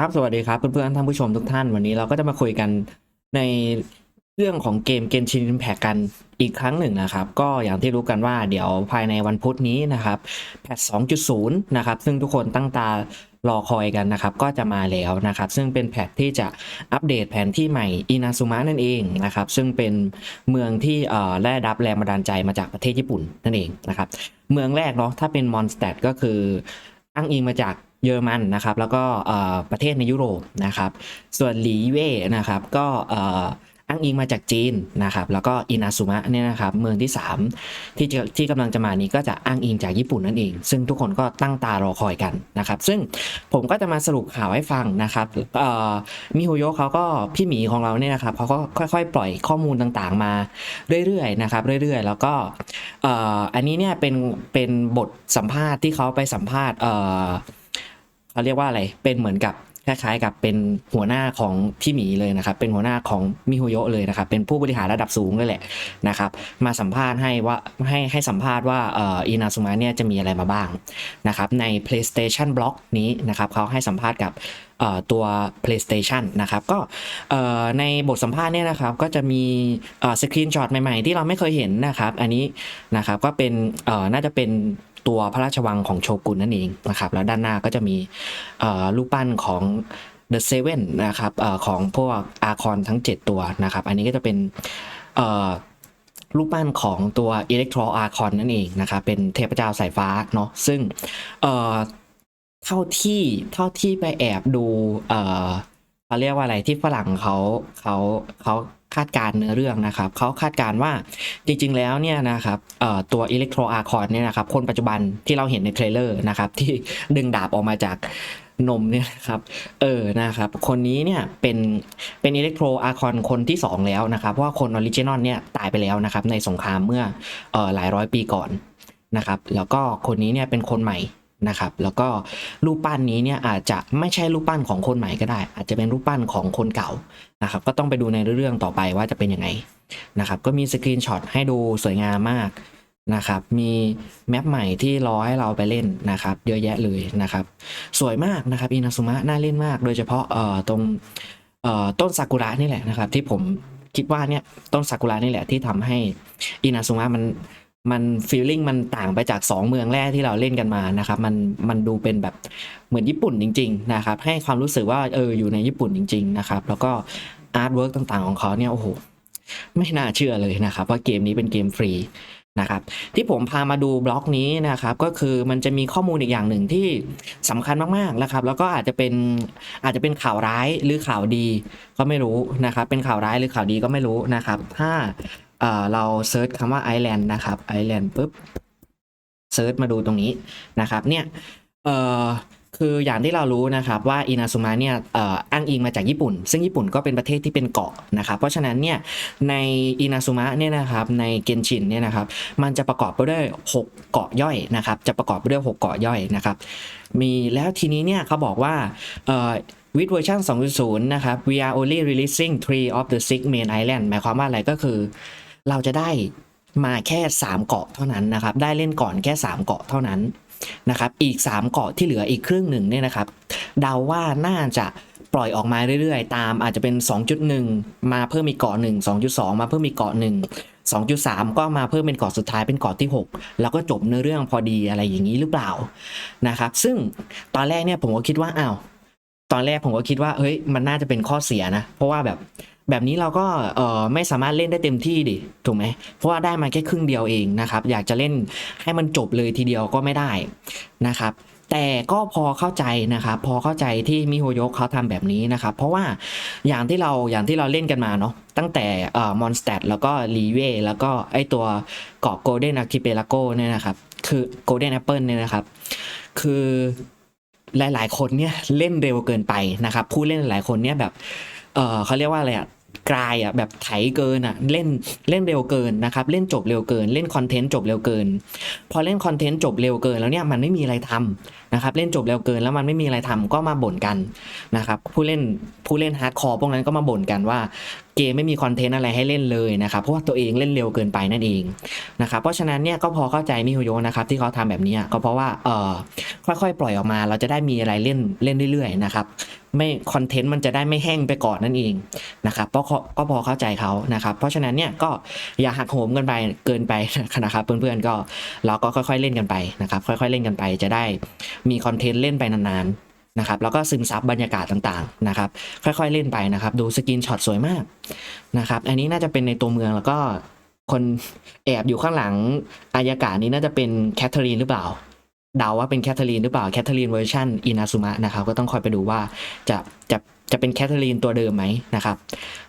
ครับสวัสดีครับเพื่อนๆท่านผู้ชมทุกท่านวันนี้เราก็จะมาคุยกันในเรื่องของเกมเกนชิน i ิ p แพ t กันอีกครั้งหนึ่งนะครับ ก็อย่างที่รู้กันว่าเดี๋ยวภายในวันพุธนี้นะครับแพท2.0 นะครับ ซึ่งทุกคนตั้งตารอคอยกันนะครับ ก็จะมาแล้วนะครับ ซึ่งเป็นแพทที่จะอัปเดตแผนที่ใหม่อินาซุมะนั่นเองนะครับ ซึ่งเป็นเมืองที่เอ่อได้รับแรงบันดาลใจมาจากประเทศญี่ปุ่นนั่นเองนะครับ เมืองแรกเนาะถ้าเป็นมอนสเตดก็คืออ้างอิงมาจาก เยอรมันนะครับแล้วก็ประเทศในยุโรปนะครับ ส่วนหลีเว่นะครับก็อ้างอิงมาจากจีนนะครับแล้วก็อินาซุมะเนี่ยนะครับเมืองที่ 3 ที่ที่กำลังจะมานี้ก็จะอ้างอิงจากญี่ปุ่นนั่นเอง ซึ่งทุกคนก็ตั้งตารอคอยกันนะครับ ซึ่งผมก็จะมาสรุปข่าวให้ฟังนะครับมิโฮโยเขาก็พี่หมีของเราเนี่ยนะครับเขาก็ค่อยๆ ปล่อยข้อมูลต่างๆมาเรื่อยๆนะครับเรื่อยๆ แล้วก็อันนี้เนี่ยเป็นเป็นบทสัมภาษณ์ที่เขาไปสัมภาษณ์ เขาเรียกว่าอะไร เป็นเหมือนกับคล้ายๆกับเป็นหัวหน้าของพี่หมีเลยนะครับ เป็นหัวหน้าของมิโฮโยะเลยนะครับ เป็นผู้บริหารระดับสูงเลยแหละนะครับ มาสัมภาษณ์ให้ว่าให้ให้สัมภาษณ์ว่าเอ่ออินาซุมะเนี่ยจะมีอะไรมาบ้างนะครับ ใน PlayStation Blog นี้นะครับเขาให้สัมภาษณ์กับตัว PlayStation นะครับ ก็ในบทสัมภาษณ์เนี่ยนะครับ ก็จะมีสกรีนช็อตใหม่ๆ ที่เราไม่เคยเห็นนะครับ อันนี้นะครับก็เป็นน่าจะเป็น ตัวพระราชวังของโชกุนนั่นเองนะครับ แล้วด้านหน้าก็จะมีรูปปั้นของ The Seven นะครับอของพวกอาคอนทั้ง 7 ตัวนะครับ อันนี้ก็จะเป็นรูปปั้นของตัว Electro Archon นั่นเองนะครับ เป็นเทพเจ้าสายฟ้าเนาะซึ่งเท่าที่เท่าที่ไปแอบดู เขาเรียกว่าอะไรที่ฝรั่งเขาเขาเขาคาดการณ์เนื้อเรื่องนะครับเขาคาดการณ์ว่าจริงๆแล้วเนี่ยนะครับเอ่อตัว Electro Archon เนี่ยนะครับคนปัจจุบันที่เราเห็นในเทรลเลอร์นะครับที่ดึงดาบออกมาจากนมเนี่ยนะครับ เออ นะครับ คนนี้เนี่ยเป็น เป็นอิเล็กโทรอาร์คอนคนที่ 2 แล้วนะครับ เพราะว่าคนออริจินอลเนี่ยตายไปแล้วนะครับ ในสงครามเมื่อเออหลายร้อยปีก่อนนะครับ แล้วก็คนนี้เนี่ยเป็นคนใหม่ นะครับ แล้วก็รูปปั้นนี้เนี่ยอาจจะไม่ใช่รูปปั้นของคนใหม่ก็ได้ อาจจะเป็นรูปปั้นของคนเก่านะครับ ก็ต้องไปดูในเรื่องต่อไปว่าจะเป็นยังไงนะครับ ก็มีสกรีนช็อตให้ดูสวยงามมากนะครับ มีแมปใหม่ที่รอให้เราไปเล่นนะครับ เยอะแยะเลยนะครับ สวยมากนะครับอินาซุมะน่าเล่นมาก โดยเฉพาะเอ่อตรงเอ่อต้นซากุระนี่แหละนะครับ ที่ผมคิดว่าเนี่ยต้นซากุระนี่แหละที่ทำให้อินาซุมะมัน มันฟีลลิ่งมันต่างไปจาก 2 เมืองแรกที่เราเล่นกันมานะครับมันมันดูเป็นแบบเหมือนญี่ปุ่นจริงๆนะครับให้ความรู้สึกว่าเอออยู่ในญี่ปุ่นจริง ๆ นะครับ แล้วก็อาร์ตเวิร์กต่างๆของเขาเนี่ยโอ้โหไม่น่าเชื่อเลยนะครับ ว่าเกมนี้เป็นเกมฟรีนะครับที่ผมพามาดูบล็อกนี้นะครับก็คือมันจะมีข้อมูลอีกอย่างหนึ่งที่สำคัญมากๆนะครับ แล้วก็อาจจะเป็นอาจจะเป็นข่าวร้ายหรือข่าวดีก็ไม่รู้นะครับ เป็นข่าวร้ายหรือข่าวดีก็ไม่รู้นะครับ ถ้า เราเซิร์ชคำว่าไอแลนด์นะครับไอแลนด์ปุ๊บเซิร์ชมาดูตรงนี้นะครับเนี่ยเอ่อคืออย่างที่เรารู้นะครับว่าอินาซุมะเนี่ยอ,อ้างอิงมาจากญี่ปุ่น ซึ่งญี่ปุ่นก็เป็นประเทศที่เป็นเกาะนะครับ เพราะฉะนั้นเนี่ยในอินาซุมะเนี่ยนะครับในเกนชินเนี่ยนะครับมันจะประกอบไปด้วย 6 เกาะย่อยนะครับ จะประกอบไปด้วย 6 เกาะย่อยนะครับมีแล้วทีนี้เนี่ยเขาบอกว่าเอ่อวิดเวอร์ชัน2.0 นะครับ we are only releasing three of the six main island หมายความว่าอะไรก็คือ เราจะได้มาแค่ 3 เกาะเท่านั้นนะครับ ได้เล่นก่อนแค่ 3 เกาะเท่านั้นนะครับ อีก 3 เกาะที่เหลืออีกครึ่งหนึ่งเนี่ยนะครับ เดาว่าน่าจะปล่อยออกมาเรื่อยๆ ตามอาจจะเป็น 2.1 มาเพิ่มอีกเกาะหนึ่ง2.2 มาเพิ่มอีกเกาะหนึ่ง2.3 ก็มาเพิ่มเป็นเกาะสุดท้ายเป็นเกาะที่ 6 แล้วก็จบเนื้อเรื่องพอดีอะไรอย่างนี้หรือเปล่านะครับ ซึ่งตอนแรกเนี่ยผมก็คิดว่าอ้าวตอนแรกผมก็คิดว่าเฮ้ยมันน่าจะเป็นข้อเสียนะ เพราะว่าแบบ แบบนี้เราก็เออไม่สามารถเล่นได้เต็มที่ดิถูกไหมเพราะว่าได้มาแค่ครึ่งเดียวเองนะครับ อยากจะเล่นให้มันจบเลยทีเดียวก็ไม่ได้นะครับ แต่ก็พอเข้าใจนะครับ พอเข้าใจที่มิโฮโยะเขาทำแบบนี้นะครับ เพราะว่าอย่างที่เราอย่างที่เราเล่นกันมาเนาะตั้งแต่เอ่อมอนสเตดแล้วก็ลีเวแล้วก็ไอตัวเกาะโกลเด้นอาคิเปลาโกเนี่ยนะครับคือโกลเด้นแอปเปิลเนี่ยนะครับ คือหลาย ๆ คนเนี่ยเล่นเร็วเกินไปนะครับ ผู้เล่นหลายคนเนี่ยแบบ เออเขาเรียกว่าอะไรอะ กลายอะแบบไถเกินอะเล่นเล่นเร็วเกินนะครับเล่นจบเร็วเกิน เล่นคอนเทนต์จบเร็วเกิน พอเล่นคอนเทนต์จบเร็วเกินแล้วเนี่ยมันไม่มีอะไรทำ นะครับเล่นจบเร็วเกินแล้วมันไม่มีอะไรทำก็มาบ่นกันนะครับผู้เล่นผู้เล่นฮาร์ดคอร์พวกนั้นก็มาบ่นกันว่าเกมไม่มีคอนเทนต์อะไรให้เล่นเลยนะครับเพราะว่าตัวเองเล่นเร็วเกินไปนั่นเองนะครับเพราะฉะนั้นเนี่ยก็พอเข้าใจมิฮโยนะครับที่เขาทำแบบนี้ก็เพราะว่าเออค่อยๆ ปล่อยออกมา เราจะได้มีอะไรเล่นเล่นเรื่อยๆนะครับไม่คอนเทนต์มันจะได้ไม่แห้งไปก่อนนั่นเองนะครับก็ก็พอเข้าใจเขานะครับเพราะฉะนั้นเนี่ยก็อย่าหักโหมกันไปเกินไปนะครับเพื่อนๆก็เราก็ค่อยๆเล่นกันไปนะครับค่อยๆเล่นกันไปจะได้มีคอนเทนต์เล่นไปนานๆนะครับแล้วก็ซึมซับบรรยากาศต่างๆนะครับค่อยๆเล่นไปนะครับ ดูสกินช็อตสวยมากนะครับอันนี้น่าจะเป็นในตัวเมืองแล้วก็คนแอบอยู่ข้างหลังอายากาศนี้น่าจะเป็นแคทเธอรีนหรือเปล่าเดาว่าเป็นแคทเธอรีนหรือเปล่าแคทเธอรีนเวอร์ชันอินาซุมะนะครับก็ต้องคอยไปดูว่าจะจะจะเป็นแคทเธอรีนตัวเดิมไหมนะครับ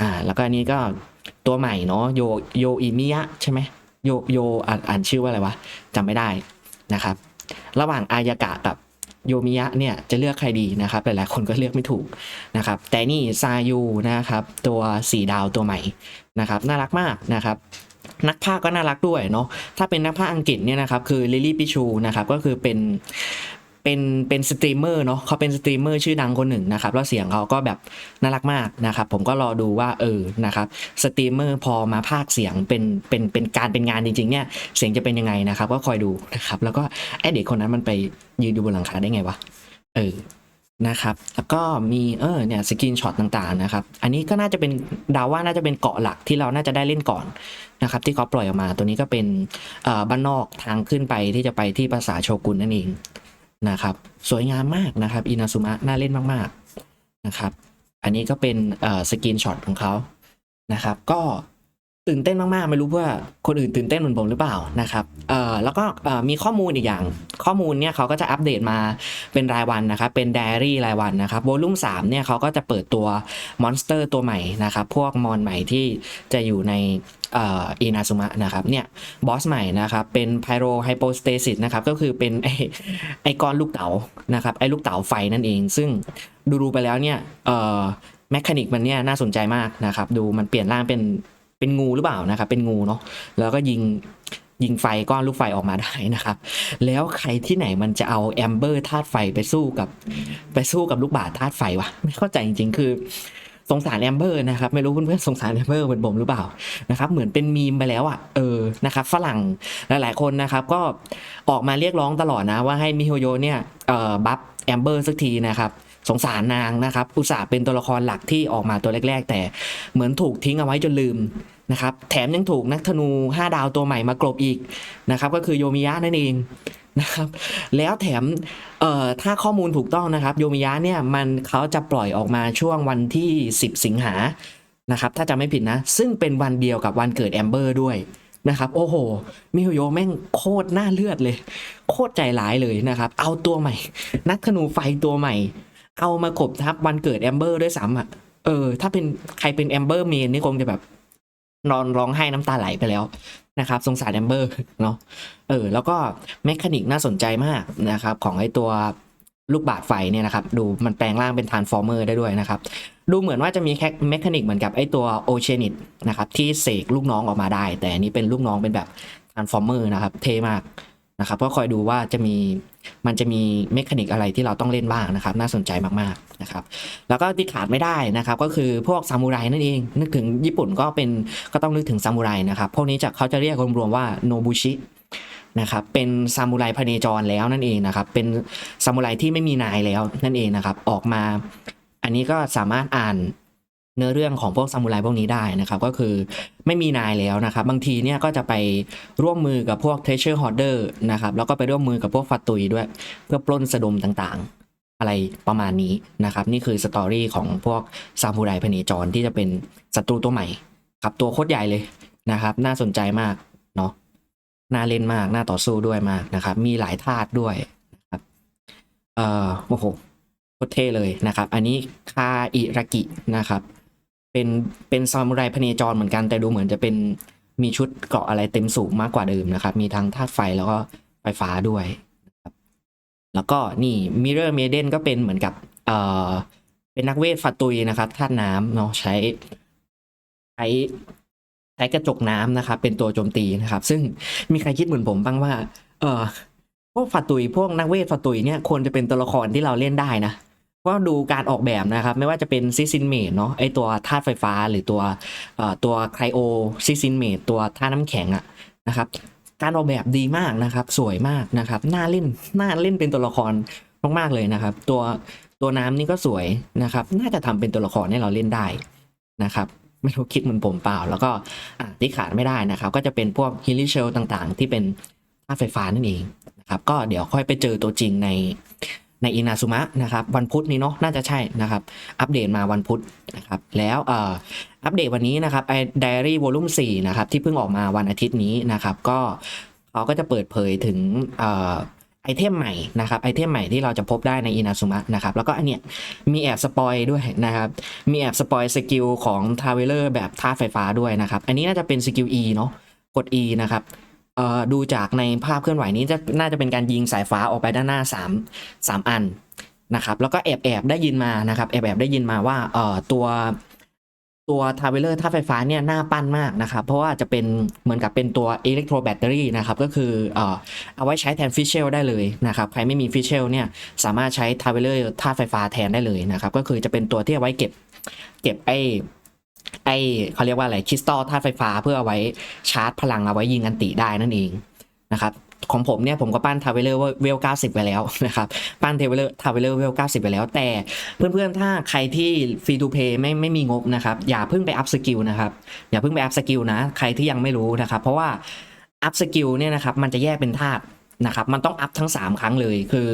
อ่าแล้วก็อันนี้ก็ตัวใหม่เนาะโยโยอิมิยะใช่ไหมโยโยอ่านอ่านชื่อว่าอะไรวะจำไม่ได้นะครับ ระหว่างอายากะกับโยมิยะเนี่ยจะเลือกใครดีนะครับ หลายๆคนก็เลือกไม่ถูกนะครับ แต่นี่ซายูนะครับ ตัวสีดาวตัวใหม่นะครับ น่ารักมากนะครับนักภาคก็น่ารักด้วยเนาะ ถ้าเป็นนักภาคอังกฤษเนี่ยนะครับคือลิลลี่ปิชูนะครับก็คือเป็น เป็นเป็นสตรีมเมอร์เนาะเขาเป็นสตรีมเมอร์ชื่อดังคนหนึ่งนะครับแล้วเสียงเขาก็แบบน่ารักมากนะครับ ผมก็รอดูว่าเออนะครับสตรีมเมอร์พอมาพากเสียงเป็นเป็นเป็นการเป็นงานจริงๆเนี่ยเสียงจะเป็นยังไงนะครับ ก็คอยดูนะครับแล้วก็ไอเด็กคนนั้นมันไปยืนดูบนหลังคาได้ไงวะเออนะครับ แล้วก็มีเออเนี่ยสกินช็อตต่างๆนะครับ อันนี้ก็น่าจะเป็นดาว่าน่าจะเป็นเกาะหลักที่เราน่าจะได้เล่นก่อนนะครับ ที่เขาปล่อยออกมาตัวนี้ก็เป็นบ้านนอกทางขึ้นไปที่จะไปที่ปราสาโชกุนนั่นเอง นะครับ สวยงามมากนะครับอินาซุมะน่าเล่นมากๆนะครับ อันนี้ก็เป็นสกินช็อตของเขานะครับ ก็ ตื่นเต้นมากๆ ไม่รู้ว่าคนอื่นตื่นเต้นเหมือนผมหรือเปล่านะครับเอ่อแล้วก็มีข้อมูลอีกอย่าง ข้อมูลเนี่ยเขาก็จะอัปเดตมาเป็นรายวันนะครับ เป็นไดอารี่รายวันนะครับโวลุ่ม3เนี่ยเขาก็จะเปิดตัวมอนสเตอร์ตัวใหม่นะครับ พวกมอนใหม่ที่จะอยู่ในอินาซุมะนะครับเนี่ยบอสใหม่นะครับเป็นไพโรไฮโปสเตซิสนะครับก็คือเป็นไอไอก้อนลูกเต๋านะครับไอลูกเต๋าไฟนั่นเอง ซึ่งดูๆไปแล้วเนี่ยเอ่อแมคานิกมันเนี่ยน่าสนใจมากนะครับ ดูมันเปลี่ยนร่างเป็น เป็นงูหรือเปล่านะครับ เป็นงูเนาะแล้วก็ยิงยิงไฟก้อนลูกไฟออกมาได้นะครับ แล้วใครที่ไหนมันจะเอาแอมเบอร์ธาตุไฟไปสู้กับไปสู้กับลูกบาศธาตุไฟวะไม่เข้าใจจริงๆ คือสงสารแอมเบอร์นะครับไม่รู้เพื่อนๆสงสารแอมเบอร์เหมือนผมหรือเปล่านะครับเหมือนเป็นมีมไปแล้วอะเออนะครับฝรั่งหลายๆคนนะครับก็ออกมาเรียกร้องตลอดนะว่าให้มิโฮโยเนี่ยเอ่อบัฟแอมเบอร์สักทีนะครับ สงสารนางนะครับ อุตส่าห์เป็นตัวละครหลักที่ออกมาตัวแรก ๆ แต่เหมือนถูกทิ้งเอาไว้จนลืมนะครับ แถมยังถูกนักธนู 5 ดาวตัวใหม่มากลบอีกนะครับ ก็คือโยมิยะนั่นเองนะครับ แล้วแถมถ้าข้อมูลถูกต้องนะครับ โยมิยะเนี่ยมันเขาจะปล่อยออกมาช่วงวันที่ 10 สิงหานะครับ ถ้าจำไม่ผิดนะ ซึ่งเป็นวันเดียวกับวันเกิดแอมเบอร์ด้วยนะครับโอ้โหมิฮโยแม่งโคตรหน้าเลือดเลย โคตรใจร้ายเลยนะครับ เอาตัวใหม่ นักธนูไฟตัวใหม่ เอามากบทับวันเกิดแอมเบอร์ด้วยซ้ำอะ เออ ถ้าเป็นใครเป็นแอมเบอร์เมนนี่คงจะแบบ นอนร้องไห้น้ำตาไหลไปแล้วนะครับ สงสารแอมเบอร์เนาะ เออ แล้วก็แมคานิกน่าสนใจมากนะครับ ของไอตัวลูกบาศไฟเนี่ยนะครับ ดูมันแปลงร่างเป็นทานฟอร์เมอร์ได้ด้วยนะครับ ดูเหมือนว่าจะมีแค่แมคานิกเหมือนกับไอตัวโอเชนิตนะครับที่เสกลูกน้องออกมาได้ แต่อันนี้เป็นลูกน้องเป็นแบบทานฟอร์เมอร์นะครับ เท่มาก นะครับก็คอยดูว่าจะมีมันจะมีเมคานิกอะไรที่เราต้องเล่นบ้างนะครับ น่าสนใจมากๆนะครับ แล้วก็ที่ขาดไม่ได้นะครับ ก็คือพวกซามูไรนั่นเอง นึกถึงญี่ปุ่นก็เป็นก็ต้องนึกถึงซามูไรนะครับ พวกนี้จะเขาจะเรียกรวมๆว่าโนบุชินะครับเป็นซามูไรพเนจรแล้วนั่นเองนะครับ เป็นซามูไรที่ไม่มีนายแล้วนั่นเองนะครับ ออกมา อันนี้ก็สามารถอ่าน เนื้อเรื่องของพวกซามูไรพวกนี้ได้นะครับก็คือไม่มีนายแล้วนะครับ บางทีเนี่ยก็จะไปร่วมมือกับพวก treasure hoarder นะครับแล้วก็ไปร่วมมือกับพวกฟัตตุยด้วย เพื่อปล้นสะดมต่างๆ อะไรประมาณนี้นะครับ นี่คือสตอรี่ของพวกซามูไรพเนจรที่จะเป็นศัตรูตัวใหม่ครับตัวโคตรใหญ่เลยนะครับ น่าสนใจมากเนาะน่าเล่นมากน่าต่อสู้ด้วยมากนะครับ มีหลายธาตุด้วยนะครับเอ่อโอ้โหโคตรเท่เลยนะครับ อันนี้คาอิรากินะครับ เป็นเป็นซามูไรพเนจรเหมือนกันแต่ดูเหมือนจะเป็นมีชุดเกราะอะไรเต็มสูงมากกว่าเดิมนะครับ มีทั้งธาตุไฟแล้วก็ไฟฟ้าด้วยนะครับแล้วก็นี่มิเรอร์เมเดนก็เป็นเหมือนกับเอ่อเป็นนักเวทฟัตุยนะครับธาตุน้ำเนาะใช้ใช้ใช้กระจกน้ำนะครับ เป็นตัวโจมตีนะครับ ซึ่งมีใครคิดเหมือนผมบ้างว่า เออพวกฝัตุยพวกนักเวทฝัตุยเนี่ยควรจะเป็นตัวละครที่เราเล่นได้นะ เพราะดูการออกแบบนะครับ ไม่ว่าจะเป็นซิซินเมดเนาะไอตัวธาตุไฟฟ้าหรือตัวตัวไคลโอซิซินเมดตัวธาตุน้ำแข็งอะนะครับการออกแบบดีมากนะครับ สวยมากนะครับน่าเล่นน่าเล่นเป็นตัวละครมากๆเลยนะครับ ตัวตัวน้ำนี่ก็สวยนะครับ น่าจะทำเป็นตัวละครให้เราเล่นได้นะครับ ไม่รู้คิดเหมันผมเปล่า แล้วก็อะที่ขาดไม่ได้นะครับ ก็จะเป็นพวกฮิลิเชลต่างๆ ที่เป็นธาตุไฟฟ้านั่นเองนะครับ ก็เดี๋ยวค่อยไปเจอตัวจริงใน ในอินาซุมะนะครับวันพุธนี้เนาะน่าจะใช่นะครับ อัปเดตมาวันพุธนะครับแล้วอัปเดตวันนี้นะครับไอ Diary Volume 4นะครับที่เพิ่งออกมาวันอาทิตย์นี้นะครับ ก็เขาก็จะเปิดเผยถึงอไอเทมใหม่นะครับไอเทมใหม่ที่เราจะพบได้ในอินาซุมะนะครับแล้วก็อันเนี้ยมีแอบสปอยด้วยนะครับมีแอบสปอยสกิลของทาวเวลเลอร์แบบธาตุไฟฟ้าด้วยนะครับ อันนี้น่าจะเป็นสกิล E เนาะกด E นะครับ ดูจากในภาพเคลื่อนไหวนี้จะน่าจะเป็นการยิงสายฟ้าออกไปด้านหน้า 3 3 อันนะครับ แล้วก็แอบแอบได้ยินมานะครับแอบแอบได้ยินมาว่าตัวตัวทาวเวลเลอร์ธาไฟฟ้าเนี่ยน่าปั้นมากนะครับ เพราะว่าจะเป็นเหมือนกับเป็นตัวอิเล็กโทรแบตเตอรี่นะครับ ก็คือเอาไว้ใช้แทนฟิชเชลได้เลยนะครับ ใครไม่มีฟิชเชลเนี่ยสามารถใช้ทาวเวลเลอร์ธาไฟฟ้าแทนได้เลยนะครับ ก็คือจะเป็นตัวที่เอาไว้เก็บเก็บไอ ไอ้เขาเรียกว่าอะไรคริสตัลธาตุไฟฟ้าเพื่อเอาไว้ชาร์จพลังเอาไว้ยิงอันติได้นั่นเองนะครับของผมเนี่ยผมก็ปั้นทาวเวลเลอร์เวล90ไปแล้วนะครับ ปั้นเทเวลเลอร์ทาวเวลเลอร์เวล90ไปแล้ว แต่เพื่อนๆ ถ้าใครที่ฟรีทูเพย์ไม่ไม่มีงบนะครับ อย่าเพิ่งไปอัพสกิลนะครับ อย่าเพิ่งไปอัพสกิลนะ ใครที่ยังไม่รู้นะครับ เพราะว่าอัพสกิลเนี่ยนะครับ มันจะแยกเป็นธาตุนะครับ มันต้องอัพทั้ง 3 ครั้งเลยคือ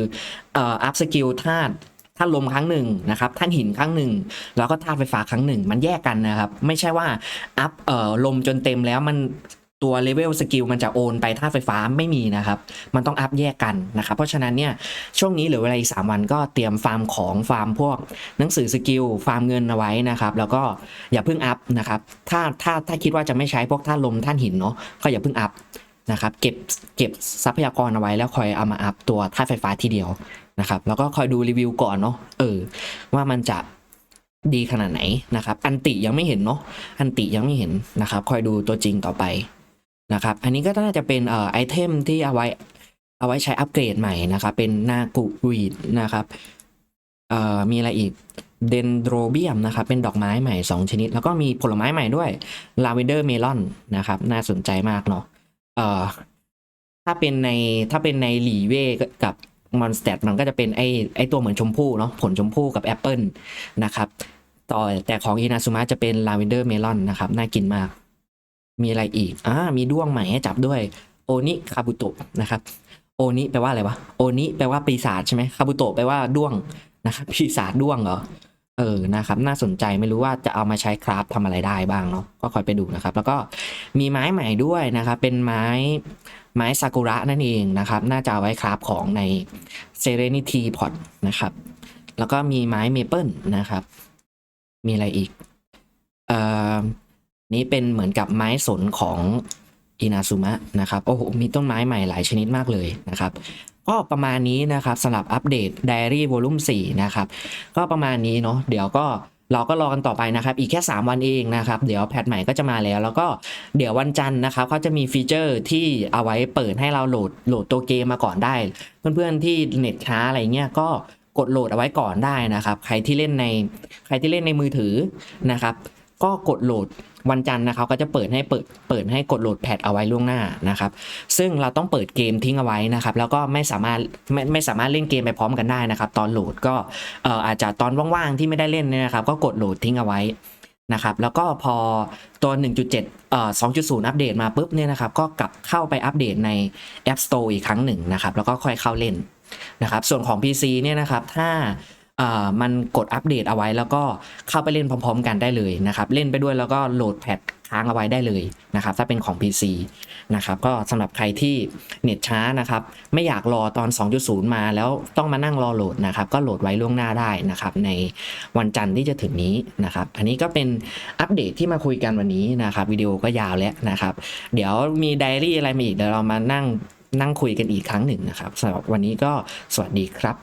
อ่ออัพสกิลธาตุ ธาตุลมครั้งหนึ่งนะครับธาตุหินครั้งหนึ่งแล้วก็ธาตุไฟฟ้าครั้งหนึ่งมันแยกกันนะครับ ไม่ใช่ว่าอัพเอ่อลมจนเต็มแล้วมันตัวเลเวลสกิลมันจะโอนไปธาตุไฟฟ้าไม่มีนะครับ มันต้องอัพแยกกันนะครับ เพราะฉะนั้นเนี่ยช่วงนี้เหลือเวลาอีก3วันก็เตรียมฟาร์มของฟาร์มพวกหนังสือสกิลฟาร์มเงินเอาไว้นะครับ แล้วก็อย่าเพิ่งอัพนะครับ ถ้าถ้าถ้าคิดว่าจะไม่ใช้พวกธาตุลมธาตุหินเนาะก็อย่าเพิ่งอัพนะครับเก็บเก็บทรัพยากรเอาไว้แล้วคอยเอามาอัพตัวธาตุไฟฟ้าทีเดียว นะครับ แล้วก็คอยดูรีวิวก่อนเนาะเออ ว่ามันจะดีขนาดไหนนะครับ อันติยังไม่เห็นเนาะอันติยังไม่เห็นนะครับ คอยดูตัวจริงต่อไปนะครับ อันนี้ก็น่าจะเป็นเอ่อไอเทมที่เอาไว้เอาไว้ใช้อัปเกรดใหม่นะครับ เป็นนากุวีดนะครับเอ่อมีอะไรอีกเดนโดรเบียมนะครับ เป็นดอกไม้ใหม่ 2 ชนิด แล้วก็มีผลไม้ใหม่ด้วยลาเวนเดอร์เมลอนนะครับ น่าสนใจมากเนาะเอ่อถ้าเป็นในถ้าเป็นในหลีเว่กับ มอนสเตดมันก็จะเป็นไอไอตัวเหมือนชมพู่เนาะผลชมพู่กับแอปเปิลนะครับต่อแต่ของอินาซุมะจะเป็นลาเวนเดอร์เมลอนนะครับ น่ากินมาก มีอะไรอีกอ่ามีด้วงใหม่ให้จับด้วยโอนิคาบุโตะนะครับโอนิแปลว่าอะไรวะโอนิแปลว่าปีศาจใช่ไหมคาบุโตะแปลว่าด้วงนะครับปีศาจด้วงเหรอเออนะครับ น่าสนใจไม่รู้ว่าจะเอามาใช้คราฟทำอะไรได้บ้างเนาะก็คอยไปดูนะครับ แล้วก็มีไม้ใหม่ด้วยนะครับ เป็นไม้ ไม้ซากุระนั่นเองนะครับ น่าจะาไว้คราฟของใน Serenity Pot นะครับ แล้วก็มีไม้เมเปิลนะครับ มีอะไรอีกเอ่อนี้เป็นเหมือนกับไม้สนของอินาซุมะนะครับ โอ้โห มีต้นไม้ใหม่หลายชนิดมากเลยนะครับ ก็ประมาณนี้นะครับสำหรับอัปเดต Diary Volume 4 นะครับ ก็ประมาณนี้เนาะ เดี๋ยวก็ เราก็รอกันต่อไปนะครับ อีกแค่ 3 วันเองนะครับ เดี๋ยวแพทใหม่ก็จะมาแล้ว แล้วก็เดี๋ยววันจันทร์นะครับเขาจะมีฟีเจอร์ที่เอาไว้เปิดให้เราโหลดโหลดตัวเกมมาก่อนได้ เพื่อนๆที่เน็ตช้าอะไรเงี้ยก็กดโหลดเอาไว้ก่อนได้นะครับ ใครที่เล่นในใครที่เล่นในมือถือนะครับ ก็กดโหลดวันจันทร์นะครับก็จะเปิดให้เปิดเปิดให้กดโหลดแพทเอาไว้ล่วงหน้านะครับ ซึ่งเราต้องเปิดเกมทิ้งเอาไว้นะครับ แล้วก็ไม่สามารถไม่ไม่สามารถเล่นเกมไปพร้อมกันได้นะครับ ตอนโหลดก็เอ่ออาจจะตอนว่างๆที่ไม่ได้เล่นเนี่ยนะครับ ก็กดโหลดทิ้งเอาไว้นะครับแล้วก็พอตัว 1.7เอ่อ2.0 อัปเดตมาปุ๊บเนี่ยนะครับ ก็กลับเข้าไปอัปเดตใน App Store อีกครั้งหนึ่งนะครับ แล้วก็ค่อยเข้าเล่นนะครับ ส่วนของ PC เนี่ยนะครับ ถ้า มันกดอัปเดตเอาไว้แล้วก็เข้าไปเล่นพร้อม ๆ กันได้เลยนะครับ เล่นไปด้วยแล้วก็โหลดแพทค้างเอาไว้ได้เลยนะครับ ถ้าเป็นของ PC นะครับก็สำหรับใครที่เน็ตช้านะครับ ไม่อยากรอตอน 2.0 มาแล้วต้องมานั่งรอโหลดนะครับ ก็โหลดไว้ล่วงหน้าได้นะครับ ในวันจันทร์ที่จะถึงนี้นะครับ อันนี้ก็เป็นอัปเดตที่มาคุยกันวันนี้นะครับวิดีโอก็ยาวแล้วนะครับ เดี๋ยวมีไดอารี่อะไรมาอีกเดี๋ยวเรามานั่งนั่งคุยกันอีกครั้งหนึ่งนะครับสำหรับวันนี้ก็สวัสดีครับ